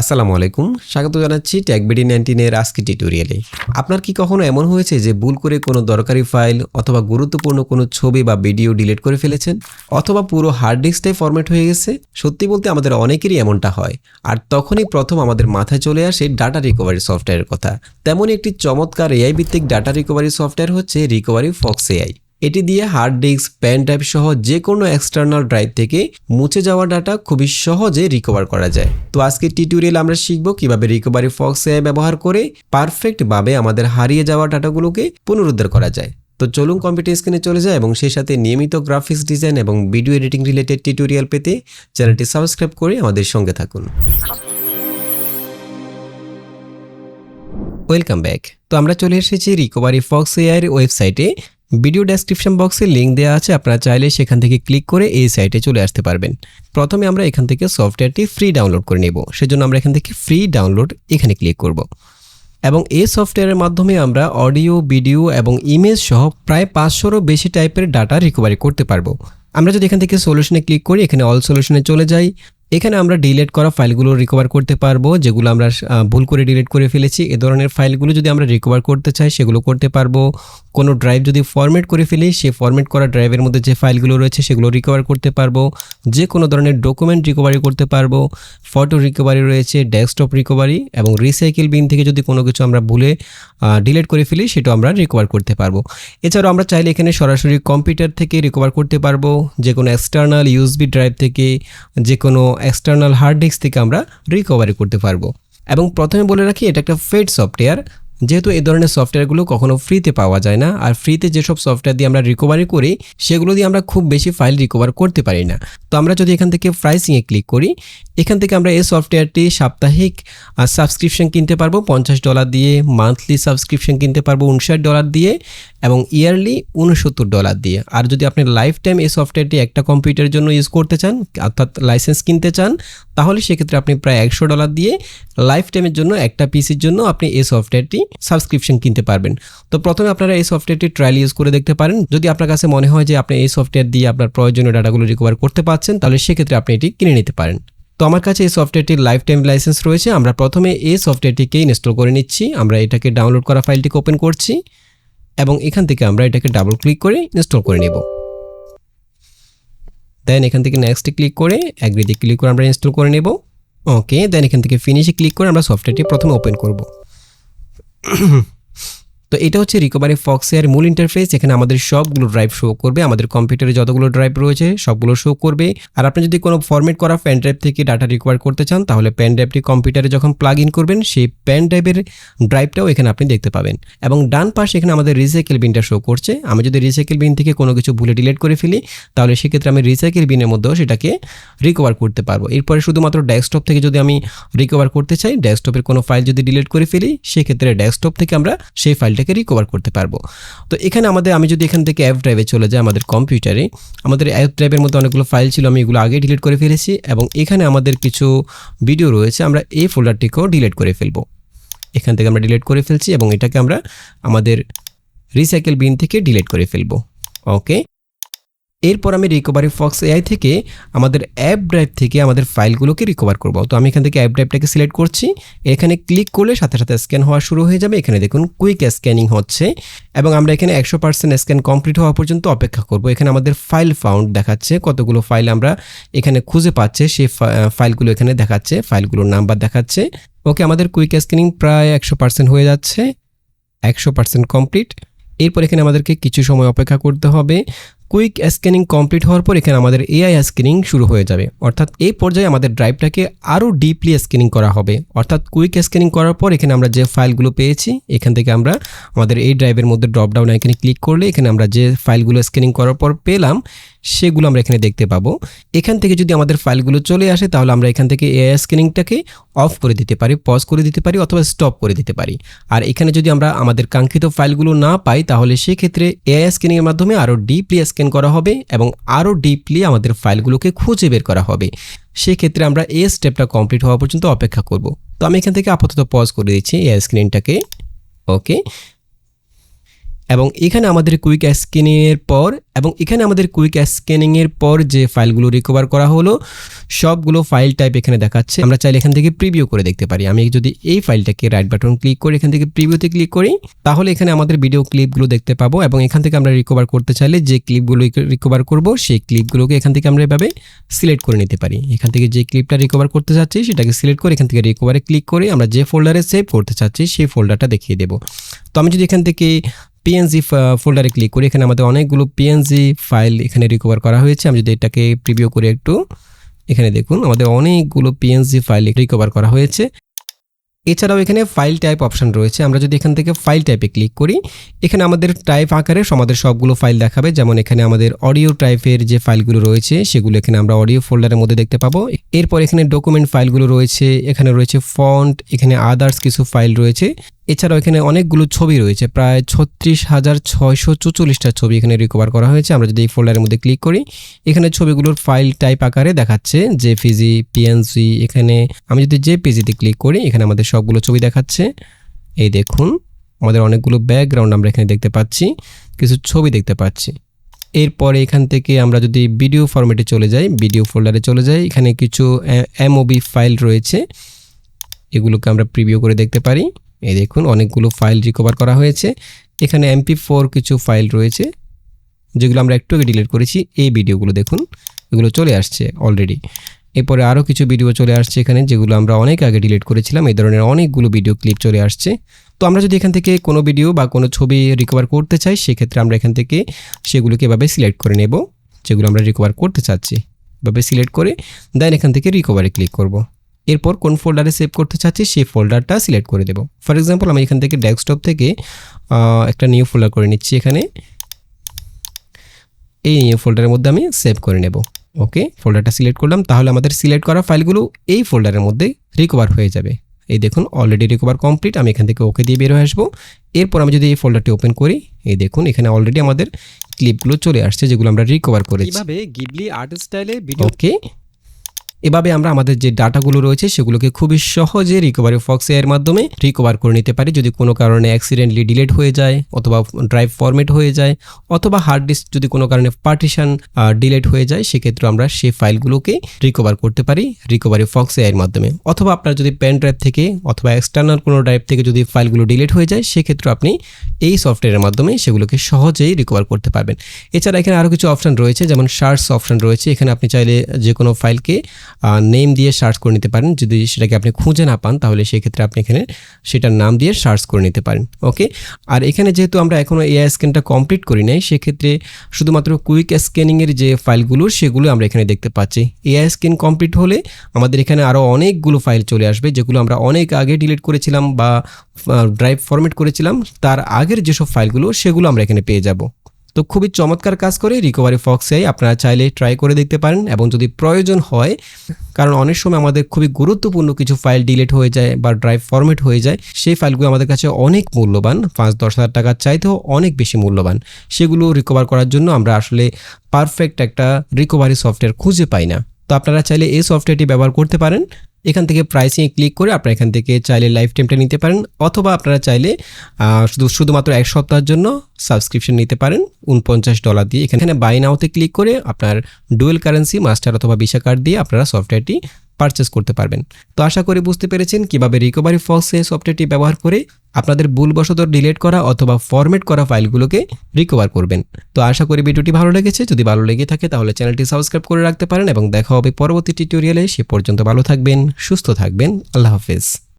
আসসালামু আলাইকুম। স্বাগত জানাচ্ছি ট্যাগবিডি নাইনটিনের আজকে টিউটোরিয়ালে আপনার কি কখনো এমন হয়েছে যে ভুল করে কোনো দরকারি ফাইল অথবা গুরুত্বপূর্ণ কোনো ছবি বা ভিডিও ডিলিট করে ফেলেছেন? অথবা পুরো হার্ড ডিস্কটাই ফরম্যাট হয়ে গেছে? সত্যি বলতে আমাদের অনেকেরই এমনটা হয়। আর তখনই প্রথম আমাদের মাথায় চলে আসে ডাটা রিকভারি সফটওয়্যারের কথা। তেমনই একটি চমৎকার এআই ভিত্তিক ডাটা রিকভারি সফটওয়্যার হচ্ছে রিকভারি ফক্স এআই এটি দিয়ে হার্ড ডিস্ক পেন ড্রাইভ সহ যে কোনো এক্সটার্নাল ড্রাইভ থেকে মুছে যাওয়া ডাটা খুবই সহজে রিকভার করা যায়। তো আজকে টিউটোরিয়াল আমরা শিখব কীভাবে রিকভারি ফক্স এআই ব্যবহার করে পারফেক্টভাবে আমাদের হারিয়ে যাওয়া ডাটাগুলোকে পুনরুদ্ধার করা যায়। তো চলুন কম্পিউটার স্ক্রিনে চলে যায় এবং সেই সাথে নিয়মিত গ্রাফিক্স ডিজাইন এবং ভিডিও এডিটিং রিলেটেড টিউটোরিয়াল পেতে চ্যানেলটি সাবস্ক্রাইব করে আমাদের সঙ্গে থাকুন। ওয়েলকাম ব্যাক তো আমরা চলে এসেছি রিকভারি ফক্স এআইয়ের ওয়েবসাইটে ভিডিও ডেসক্রিপশন বক্সে লিঙ্ক দেওয়া আছে, আপনারা চাইলে সেখান থেকে ক্লিক করে এই সাইটে চলে আসতে পারবেন। প্রথমে আমরা এখান থেকে সফটওয়্যারটি ফ্রি ডাউনলোড করে নেব। সেজন্য আমরা এখান থেকে ফ্রি ডাউনলোড এখানে ক্লিক করব। এবং এই সফটওয়্যারের মাধ্যমে আমরা অডিও ভিডিও এবং ইমেজ সহ প্রায় পাঁচশোরও বেশি টাইপের ডাটা রিকভারি করতে পারব। আমরা যদি এখান থেকে সলিউশনে ক্লিক করি, এখানে অল সলিউশনে চলে যাই। এখানে আমরা ডিলেট করা ফাইলগুলো রিকভার করতে পারব, যেগুলো আমরা ভুল করে ডিলেট করে ফেলেছি। এ ধরনের ফাইলগুলো যদি আমরা রিকভার করতে চাই, সেগুলো করতে পারব। কোনো ড্রাইভ যদি ফরম্যাট করে ফেলি, সেই ফরম্যাট করা ড্রাইভের মধ্যে যে ফাইলগুলো রয়েছে সেগুলো রিকভার করতে পারব। যে কোনো ধরনের ডকুমেন্ট রিকভারি করতে পারব। ফটো রিকভারি রয়েছে ডেস্কটপ রিকভারি এবং রিসাইকেল বিন থেকে যদি কোনো কিছু আমরা ভুলে ডিলিট করে ফেলি, সেটাও আমরা রিকভার করতে পারব। এছাড়াও আমরা চাইলে এখানে সরাসরি কম্পিউটার থেকে রিকভার করতে পারব। যে কোনো এক্সটার্নাল ইউএসবি ড্রাইভ থেকে যে কোনো এক্সটার্নাল হার্ড ডিস্ক থেকে আমরা রিকভারি করতে পারব। এবং প্রথমে বলে রাখি, এটা একটা ফেড সফটওয়্যার যেহেতু এই ধরনের সফটওয়্যারগুলো কখনো ফ্রিতে পাওয়া যায় না, আর ফ্রিতে যেসব সফটওয়্যার দিয়ে আমরা রিকভারি করি, সেগুলো দিয়ে আমরা খুব বেশি ফাইল রিকভার করতে পারি না। তো আমরা যদি এখান থেকে প্রাইসিংয়ে ক্লিক করি, এখান থেকে আমরা এই সফটওয়্যারটি সাপ্তাহিক সাবস্ক্রিপশন কিনতে পারব, পঞ্চাশ ডলার দিয়ে মান্থলি সাবস্ক্রিপশন কিনতে পারব উনষাট ডলার দিয়ে এবং ইয়ারলি উনসত্তর ডলার দিয়ে। আর যদি আপনি লাইফ টাইম এই সফটওয়্যারটি একটা কম্পিউটারের জন্য ইউজ করতে চান, অর্থাৎ লাইসেন্স কিনতে চান তাহলে সেক্ষেত্রে আপনি প্রায় একশো ডলার দিয়ে লাইফ টাইমের জন্য একটা পিসির জন্য আপনি এই সফটওয়্যারটি সাবস্ক্রিপশন কিনতে পারবেন। তো প্রথমে আপনারা এই সফটওয়্যারটি ট্রায়াল ইউজ করে দেখতে পারেন। যদি আপনার কাছে মনে হয় যে আপনি এই সফটওয়্যার দিয়ে আপনার প্রয়োজনীয় ডাটাগুলো রিকভার করতে পারছেন, তাহলে সেক্ষেত্রে আপনি এটি কিনে নিতে পারেন। তো আমার কাছে এই সফটওয়্যারটির লাইফ টাইম লাইসেন্স রয়েছে। আমরা প্রথমে এই সফটওয়্যারটিকে ইনস্টল করে নিচ্ছি। আমরা এটাকে ডাউনলোড করা ফাইলটিকে ওপেন করছি এবং এখান থেকে আমরা এটাকে ডাবল ক্লিক করে ইনস্টল করে নেব। দেন এখান থেকে নেক্সটে ক্লিক করে অ্যাগ্রিতে ক্লিক করে আমরা ইনস্টল করে নেব। ওকে দেন এখান থেকে ফিনিশে ক্লিক করে আমরা সফটওয়্যারটি প্রথমে ওপেন করব। তো এটা হচ্ছে রিকভারি ফক্সের মূল ইন্টারফেস এখানে আমাদের সবগুলো ড্রাইভ শো করবে। আমাদের কম্পিউটারে যতগুলো ড্রাইভ রয়েছে, সবগুলো শো করবে। আর আপনি যদি কোনো ফরম্যাট করা পেন ড্রাইভ থেকে ডাটা রিকভার করতে চান, তাহলে পেন ড্রাইভটি কম্পিউটারে যখন প্লাগ ইন করবেন, সেই পেন ড্রাইভের ড্রাইভটাও এখানে আপনি দেখতে পাবেন। এবং ডান পাশে এখানে আমাদের রিসাইকেল বিনটা শো করছে। আমি যদি রিসাইকেল বিন থেকে কোনো কিছু ভুলে ডিলিট করে ফেলি, তাহলে সেক্ষেত্রে আমি রিসাইকেল বিনের মধ্যেও সেটাকে রিকভার করতে পারব। এরপরে শুধুমাত্র ডেস্কটপ থেকে যদি আমি রিকভার করতে চাই ডেস্কটপের কোনো ফাইল যদি ডিলিট করে ফেলি, সেক্ষেত্রে ডেস্কটপ থেকে আমরা সেই ফাইলটাকে রিকভার করতে পারব। তো এখানে আমাদের, আমি যদি এখান থেকে অ্যাপ ড্রাইভে চলে যাই আমাদের কম্পিউটারে আমাদের অ্যাপ ড্রাইভের মধ্যে অনেকগুলো ফাইল ছিল, আমি এগুলো আগে ডিলিট করে ফেলেছি এবং এখানে আমাদের কিছু ভিডিও রয়েছে, আমরা এই ফোল্ডারটিকেও ডিলিট করে ফেলব। এখান থেকে আমরা ডিলিট করে ফেলছি এবং এটাকে আমরা আমাদের রিসাইকেল বিন থেকে ডিলিট করে ফেলব। ওকে এরপর আমি রিকভারি ফক্স এআই থেকে আমাদের অ্যাপ ড্রাইভ থেকে আমাদের ফাইলগুলোকে রিকভার করব। তো আমি এখান থেকে অ্যাপ ড্রাইভটাকে সিলেক্ট করছি। এখানে ক্লিক করলে সাথে সাথে স্ক্যান হওয়া শুরু হয়ে যাবে। এখানে দেখুন কুইক স্ক্যানিং হচ্ছে এবং আমরা এখানে একশো পার্সেন্ট স্ক্যান কমপ্লিট হওয়া পর্যন্ত অপেক্ষা করব। এখানে আমাদের ফাইল ফাউন্ড দেখাচ্ছে। কতগুলো ফাইল আমরা এখানে খুঁজে পাচ্ছে? সেই ফাইলগুলো এখানে দেখাচ্ছে। ফাইলগুলোর নাম্বার দেখাচ্ছে। ওকে, আমাদের কুইক স্ক্যানিং প্রায় একশো পার্সেন্ট হয়ে যাচ্ছে। একশো পার্সেন্ট কমপ্লিট এরপর এখানে আমাদেরকে কিছু সময় অপেক্ষা করতে হবে। কুইক স্ক্যানিং কমপ্লিট হওয়ার পর এখানে আমাদের এআই স্ক্যানিং শুরু হয়ে যাবে। অর্থাৎ এই পর্যায়ে আমাদের ড্রাইভটাকে আরও ডিপলি স্ক্যানিং করা হবে। অর্থাৎ কুইক স্ক্যানিং করার পর এখানে আমরা যে ফাইলগুলো পেয়েছি, এখান থেকে আমরা আমাদের এই ড্রাইভের মধ্যে ড্রপডাউন এখানে ক্লিক করলে এখানে আমরা যে ফাইলগুলো স্ক্যানিং করার পর পেলাম সেগুলো আমরা এখানে দেখতে পাবো। এখান থেকে যদি আমাদের ফাইলগুলো চলে আসে, তাহলে আমরা এখান থেকে এআই স্ক্যানিংটাকে অফ করে দিতে পারি, পজ করে দিতে পারি অথবা স্টপ করে দিতে পারি। আর এখানে যদি আমরা আমাদের কাঙ্ক্ষিত ফাইলগুলো না পাই, তাহলে সেক্ষেত্রে এআই স্ক্যানিংয়ের মাধ্যমে আরও ডিপলি স্ক্যান করা হবে এবং আরও ডিপলি আমাদের ফাইলগুলোকে খুঁজে বের করা হবে। সেক্ষেত্রে আমরা এ স্টেপটা কমপ্লিট হওয়া পর্যন্ত অপেক্ষা করব। তো আমি এখান থেকে আপাতত পজ করে দিচ্ছি এআই স্ক্রিনটাকে। ওকে। এবং এখানে আমাদের কুইক স্ক্যানিং এর পর এবং এখানে আমাদের কুইক স্ক্যানিং এর পর যে ফাইলগুলো রিকভার করা হলো, সবগুলো ফাইল টাইপ এখানে দেখাচ্ছে। আমরা চাইলে এখান থেকে প্রিভিউ করে দেখতে পারি। আমি যদি এই ফাইলটাকে রাইট বাটন ক্লিক করে এখান থেকে প্রিভিউতে ক্লিক করি, তাহলে এখানে আমাদের ভিডিও ক্লিপগুলো দেখতে পাবো এবং এখান থেকে আমরা রিকভার করতে চাইলে যে ক্লিপগুলো রিকভার করব, সেই ক্লিপগুলোকে এখান থেকে আমরা এভাবে সিলেক্ট করে নিতে পারি। এখান থেকে যে ক্লিপটা রিকভার করতে চাচ্ছি, সেটাকে সিলেক্ট করে এখান থেকে রিকভারে ক্লিক করে আমরা যে ফোল্ডারে সেভ করতে চাচ্ছি, সেই ফোল্ডারটা দেখিয়ে দেবো। তো আমি যদি এখান থেকে পিএনজি ফোল্ডারে ক্লিক করি এখানে আমাদের অনেকগুলো পিএনজি ফাইল এখানে রিকভার করা হয়েছে। আমি যদি এটাকে প্রিভিউ করে একটু, এখানে দেখুন আমাদের অনেকগুলো পিএনজি ফাইল রিকভার করা হয়েছে। এছাড়াও এখানে ফাইল টাইপ অপশন রয়েছে। আমরা যদি এখান থেকে ফাইল টাইপে ক্লিক করি, এখানে আমাদের টাইপ আকারে আমাদের সবগুলো ফাইল দেখাবে। যেমন এখানে আমাদের অডিও টাইপের যে ফাইলগুলো রয়েছে, সেগুলো এখানে আমরা অডিও ফোল্ডারের মধ্যে দেখতে পাবো। এরপর এখানে ডকুমেন্ট ফাইলগুলো রয়েছে, এখানে রয়েছে ফন্ট এখানে আদার্স কিছু ফাইল রয়েছে। এছাড়াও এখানে অনেকগুলো ছবি রয়েছে। প্রায় ছত্রিশ হাজার ছয়শো চুচল্লিশটা ছবি এখানে রিকভার করা হয়েছে। আমরা যদি এই ফোল্ডারের মধ্যে ক্লিক করি, এখানে ছবিগুলোর ফাইল টাইপ আকারে দেখাচ্ছে। যে পিজি পিএনজি এখানে আমি যদি যে পিজিতে ক্লিক করি, এখানে আমাদের সবগুলো ছবি দেখাচ্ছে। এই দেখুন, আমাদের অনেকগুলো ব্যাকগ্রাউন্ড আমরা এখানে দেখতে পাচ্ছি, কিছু ছবি দেখতে পাচ্ছি। এরপরে এখান থেকে আমরা যদি ভিডিও ফরম্যাটে চলে যাই ভিডিও ফোল্ডারে চলে যাই, এখানে কিছু এমওবি ফাইল রয়েছে। এগুলোকে আমরা প্রিভিউ করে দেখতে পারি। এই দেখুন, অনেকগুলো ফাইল রিকভার করা হয়েছে। এখানে এমপি ফোর কিছু ফাইল রয়েছে, যেগুলো আমরা একটু আগে ডিলিট করেছি। এই ভিডিওগুলো দেখুন, এগুলো চলে আসছে অলরেডি এরপরে আরও কিছু ভিডিও চলে আসছে এখানে, যেগুলো আমরা অনেক আগে ডিলিট করেছিলাম। এই ধরনের অনেকগুলো ভিডিও ক্লিপ চলে আসছে। তো আমরা যদি এখান থেকে কোনো ভিডিও বা কোনো ছবি রিকভার করতে চাই, সেক্ষেত্রে আমরা এখান থেকে সেগুলোকে এভাবে সিলেক্ট করে নেব, যেগুলো আমরা রিকভার করতে চাচ্ছি। এভাবে সিলেক্ট করে দেন এখান থেকে রিকভারে ক্লিক করব। এরপর কোন ফোল্ডারে সেভ করতে চাচ্ছি সেই ফোল্ডারটা সিলেক্ট করে দেবো। ফর এক্সাম্পল আমি এখান থেকে ডেস্কটপ থেকে একটা নিউ ফোল্ডার করে নিচ্ছি এখানে। এই নিউ ফোল্ডারের মধ্যে আমি সেভ করে নেব। ওকে ফোল্ডারটা সিলেক্ট করলাম তাহলে আমাদের সিলেক্ট করা ফাইলগুলো এই ফোল্ডারের মধ্যে রিকভার হয়ে যাবে। এই দেখুন অলরেডি রিকভার কমপ্লিট আমি এখান থেকে ওকে দিয়ে বের হয়ে আসব। এরপর আমি যদি এই ফোল্ডারটি ওপেন করি এই দেখুন এখানে অলরেডি আমাদের ক্লিপগুলো চলে আসছে যেগুলো আমরা রিকভার করেছি। কীভাবে গিবলি আর্ট স্টাইলে ভিডিও ওকে এভাবে আমরা আমাদের যে ডাটাগুলো রয়েছে সেগুলোকে খুবই সহজে রিকভারি ফক্স এর মাধ্যমে রিকভার করে নিতে পারি। যদি কোনো কারণে অ্যাক্সিডেন্টলি ডিলেট হয়ে যায়, অথবা ড্রাইভ ফরম্যাট হয়ে যায়, অথবা হার্ড ডিস্ক যদি কোনো কারণে পার্টিশন ডিলেট হয়ে যায়, সেক্ষেত্রে আমরা সেই ফাইলগুলোকে রিকভার করতে পারি রিকভারি ফক্স এর মাধ্যমে। অথবা আপনার যদি পেন ড্রাইভ থেকে অথবা এক্সটার্নাল কোনো ড্রাইভ থেকে যদি ফাইলগুলো ডিলেট হয়ে যায়, সেক্ষেত্রে আপনি এই সফটওয়্যারের মাধ্যমে সেগুলোকে সহজেই রিকভার করতে পারবেন। এছাড়া এখানে আরও কিছু অপশান রয়েছে, যেমন সার্চ অপশান রয়েছে। এখানে আপনি চাইলে যে কোনো ফাইলকে নেম দিয়ে সার্চ করে নিতে পারেন। যদি সেটাকে আপনি খুঁজে না পান, তাহলে সেক্ষেত্রে আপনি এখানে সেটার নাম দিয়ে সার্চ করে নিতে পারেন। ওকে আর এখানে যেহেতু আমরা এখনও এআই স্ক্যানটা কমপ্লিট করি নাই, সেক্ষেত্রে শুধুমাত্র কুইক স্ক্যানিংয়ের যে ফাইলগুলো, সেগুলো আমরা এখানে দেখতে পাচ্ছি। এআই স্ক্যান কমপ্লিট হলে আমাদের এখানে আরও অনেকগুলো ফাইল চলে আসবে, যেগুলো আমরা অনেক আগে ডিলিট করেছিলাম বা ড্রাইভ ফরম্যাট করেছিলাম। তার আগের যেসব ফাইলগুলো, সেগুলো আমরা এখানে পেয়ে যাব। তো খুবই চমৎকার কাজ করে রিকভারি ফক্সে আপনারা চাইলে ট্রাই করে দেখতে পারেন এবং যদি প্রয়োজন হয়, কারণ অনেক সময় আমাদের খুবই গুরুত্বপূর্ণ কিছু ফাইল ডিলিট হয়ে যায় বা ড্রাইভ ফরম্যাট হয়ে যায়, সেই ফাইলগুলো আমাদের কাছে অনেক মূল্যবান। পাঁচ, দশ হাজার টাকার চাইতেও অনেক বেশি মূল্যবান। সেগুলো রিকভার করার জন্য আমরা আসলে পারফেক্ট একটা রিকভারি সফটওয়্যার খুঁজে পাই না। তো আপনারা চাইলে এই সফটওয়্যারটি ব্যবহার করতে পারেন। এখান থেকে প্রাইসিংয়ে ক্লিক করে আপনারা এখান থেকে চাইলে লাইফ টাইমটা নিতে পারেন অথবা আপনারা চাইলে শুধু, শুধুমাত্র এক সপ্তাহের জন্য সাবস্ক্রিপশন নিতে পারেন উনপঞ্চাশ ডলার দিয়ে। এখানে বাই নাওতে ক্লিক করে আপনার ডুয়েল কারেন্সি মাস্টার অথবা ভিসা কার্ড দিয়ে আপনারা সফটওয়্যারটি পারচেস করতে পারবেন। তো আশা করি বুঝতে পেরেছেন কীভাবে রিকভারি ফক্সে সফটওয়্যারটি ব্যবহার করে আপনাদের ভুলবশত ডিলিট করা অথবা ফরম্যাট করা ফাইলগুলোকে রিকভার করবেন। তো আশা করি ভিডিওটি ভালো লেগেছে। যদি ভালো লেগে থাকে তাহলে চ্যানেলটি সাবস্ক্রাইব করে রাখতে পারেন এবং দেখা হবে পরবর্তী টিউটোরিয়ালে সে পর্যন্ত ভালো থাকবেন, সুস্থ থাকবেন। আল্লাহ হাফেজ।